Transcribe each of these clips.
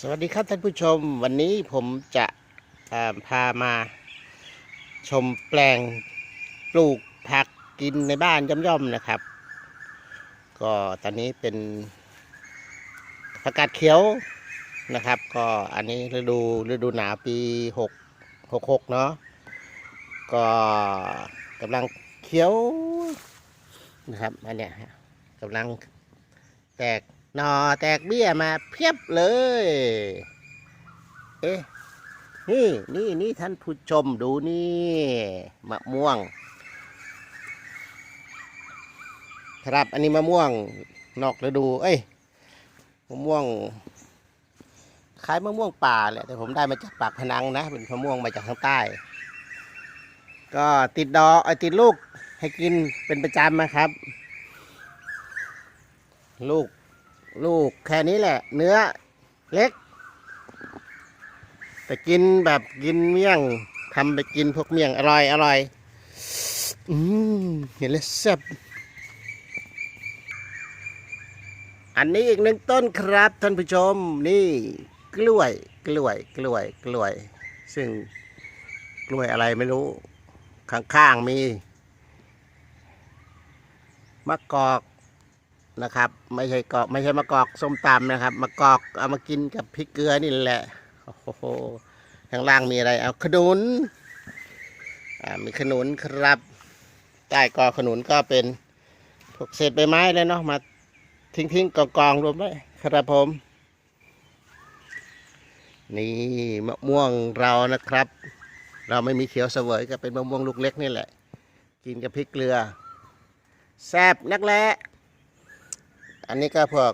สวัสดีครับท่านผู้ชมวันนี้ผมจะพามาชมแปลงปลูกผักกินในบ้านย่อมๆนะครับ ก็ตอนนี้เป็นผักกาดเขียวนะครับ ก็อันนี้ฤดูฤดูหนาวปีหกหกหกเนาะก็กำลังเขียวนะครับอันเนี้ยกำลังแตก หนอแตกเบี้ยมาเพียบเลย เอ๊ะ นี่นี่นี่ท่านผู้ชมดูนี่มะม่วง ครับอันนี้มะม่วงนอกฤดู เอ้ยมะม่วงคล้ายมะม่วงป่าแหละแต่ผมได้มาจากปากพนังนะ เป็นมะม่วงมาจากทางใต้ ก็ติดดอกไอ้ติดลูกให้กินเป็นประจำนะครับ ลูก ลูกแค่นี้แหละ เนื้อเล็ก แต่กินแบบกินเมี่ยงทำไปกินพวกเมี่ยงอร่อยอร่อยอืมเห็นแล้วแซ่บอันนี้อีกหนึ่งต้นครับท่านผู้ชมนี่กล้วยกล้วยกล้วยกล้วย ซึ่งกล้วยอะไรไม่รู้ ข้างๆมีมะกอก นะครับ ไม่ใช่กอกไม่ใช่มะกอกส้มตำนะครับมะกอกเอามากินกับพริกเกลือนี่แหละโอ้โหข้างล่างมีอะไรเอาขนุนอ่ามีขนุนครับ ใต้กอขนุนก็เป็นพวกเศษใบไม้เลยเนาะมาทิ้งทิ้งกองกองๆรวมไว้ครับผม นี่มะม่วงเรานะครับ เราไม่มีเขียวเสวยก็เป็นมะม่วงลูกเล็กนี่แหละ กินกับพริกเกลือแซ่บนักแร้ อันนี้ก็พวก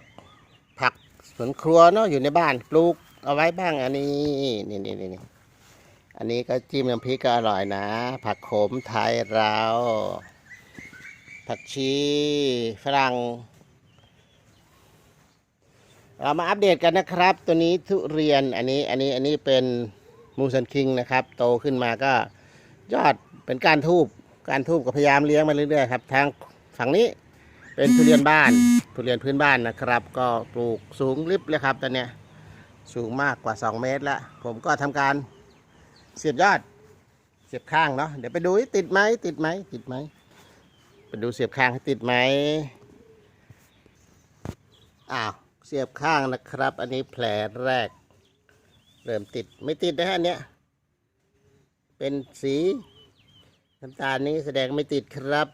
ผักสวนครัวเนาะอยู่ในบ้านปลูกเอาไว้บ้างอันนี้นี่นี่นี่นอันนี้ก็จิ้มน้ำพริกก็อร่อยนะ ผักโขมไทยเรา ผักชีฝรั่งเรามาอัปเดตกันนะครับ ตัวนี้ทุเรียนอันนี้อันนี้อันนี้เป็นมูสันคิงนะครับ โตขึ้นมาก็ยอดเป็นการทูบการทูบก็พยายามเลี้ยงมาเรื่อยๆครับทางฝั่งนี้ เป็นทุเรียนบ้าน ทุเรียนพื้นบ้านนะครับ ก็ปลูกสูงริบเลยครับตอนเนี้ยสูงมากกว่า 2 เมตรแล้ว ผมก็ทำการเสียบยอด เสียบข้างเนาะเดี๋ยวไปดูติดไหมติดไหมติดไหมไปดูเสียบข้างให้ติดไหมอ้าวเสียบข้างนะครับ อันนี้แผลแรก เริ่มติดไม่ติดนะฮะอันเนี้ยเป็นสีน้ำตาลนี้แสดงไม่ติดครับ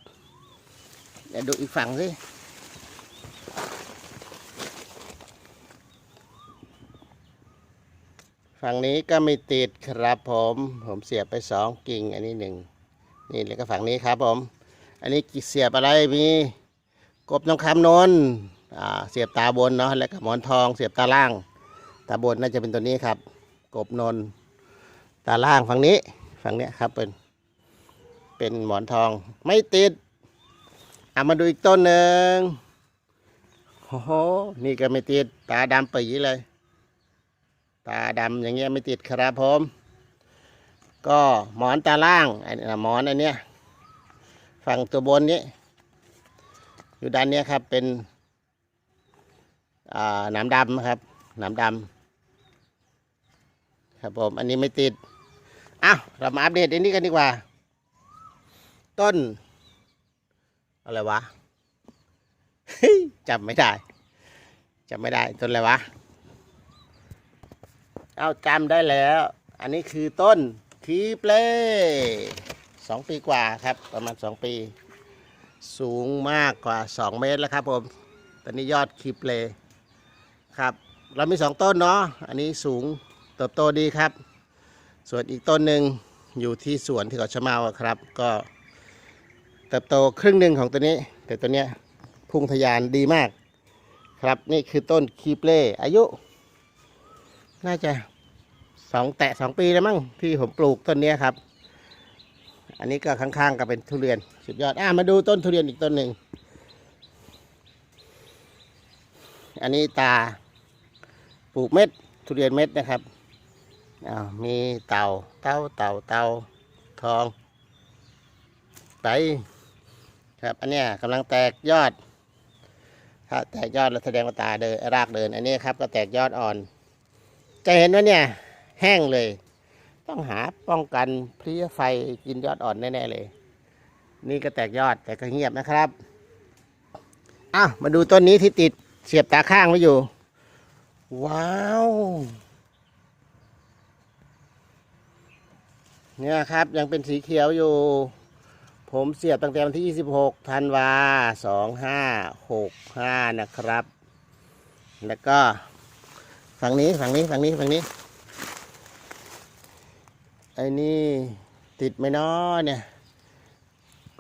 เดี๋ยวดูอีกฝั่งสิฝั่งนี้ก็ไม่ติดครับผม ผมเสียบไปสองกิ่ง อันนี้หนึ่งนี่แล้วก็ฝั่งนี้ครับผม อันนี้เสียบอะไรมีกบน้องคำนนอ่าเสียบตาบนเนาะแล้วก็หมอนทอง เสียบตาล่าง ตาบนน่าจะเป็นตัวนี้ครับ กบนนตาล่างฝั่งนี้ฝั่งเนี้ยครับเป็นเป็นหมอนทองไม่ติด เอามาดูอีกต้นหนึ่งโอ้โห นี่ก็ไม่ติด ตาดำปีเลย ตาดำอย่างเงี้ยไม่ติดครับผม ก็หมอนตาล่างอันนี้หมอนอันเนี้ย ฝั่งตัวบนนี้ อยู่ด้านเนี้ยครับ เป็นอ่าหนามดำครับ หนามดำครับผม อันนี้ไม่ติดอ้าวเรามาอัปเดตอันนี้กันดีกว่า ต้น อะไรวะจำไม่ได้จำไม่ได้ต้นอะไรวะ เอาจำได้แล้ว อันนี้คือต้นคีเปลสองปีกว่าครับ ประมาณสองปี สูงมากกว่าสองเมตรแล้วครับผมตอนนี้ยอดคีเปลครับ เรามีสองต้นเนาะอันนี้สูงเติบโตดีครับ ส่วนอีกต้นหนึ่งอยู่ที่สวนที่เขาชะเมาอะครับ ก็ เติบโตครึ่งหนึ่งของตัวนี้ แต่ตัวเนี้ยพุ่งทะยานดีมาก ครับนี่คือต้นคีเปล่อายุ น่าจะสองแตะสองปีแล้วมั้งที่ผมปลูกต้นนี้ครับ อันนี้ก็ข้างๆกับเป็นทุเรียนสุดยอดอะมาดูต้นทุเรียนอีกต้นหนึ่งอันนี้ตาปลูกเม็ดทุเรียนเม็ดนะครับอ้าวมีเต่าเต่าเต่าเต่าทองไป ครับ อันเนี้ยกำลังแตกยอด ถ้าแตกยอดแล้วแสดงว่าตาเดินรากเดิน อันนี้ครับก็แตกยอดอ่อน จะเห็นว่าเนี่ยแห้งเลย ต้องหาป้องกันเพลี้ยไฟกินยอดอ่อนแน่ๆเลย นี่ก็แตกยอดแต่ก็เงียบนะครับอ้าวมาดูต้นนี้ที่ติดเสียบตาข้างไว้อยู่ ว้าวเนี่ยครับยังเป็นสีเขียวอยู่ ผมเสียบตั้งแต่วันที่ 26ธันวา2565 นะครับ แล้วก็ฝั่งนี้ฝั่งนี้ฝั่งนี้ฝั่งนี้ ไอ้นี่ติดไหมน้อเนี่ย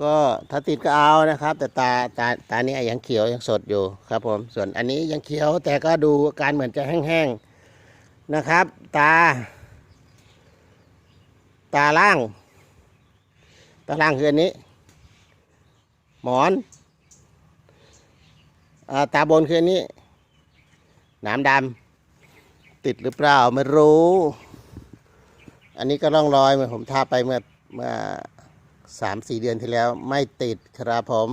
ก็ถ้าติดก็เอานะครับ แต่ตาตาตานี้ยังเขียวยังสดอยู่ครับผม ส่วนอันนี้ยังเขียวแต่ก็ดูอาการเหมือนจะแห้งๆนะครับ ตา ตาล่าง ตาล่างคืออันนี้ หมอนอตาบนคืออันนี้หนามดำติดหรือเปล่าไม่รู้ อันนี้ก็ร่องรอยเหมื่อนผมทาไปเมื่อเมื่อสามสี่เดือนที่แล้วไม่ติดครับผม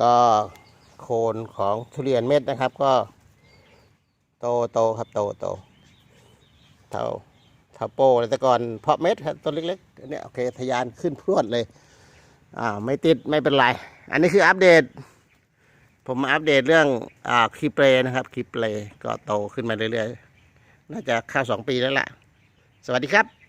ก็โคนของทุเรียนเม็ดนะครับก็โตโตครับโตโตเท่า ท่าโป้เลยแต่ก่อนเพาะเม็ดครับต้นเล็กๆอันเนี่ยโอเคทะยานขึ้นพรวดเลยอ่าไม่ติดไม่เป็นไร อันนี้คืออัปเดต ผมมาอัปเดตเรื่องอ่าคีเปรนะครับคีเปรก็โตขึ้นมาเรื่อยๆ น่าจะเข้าสองปีแล้วล่ะ สวัสดีครับ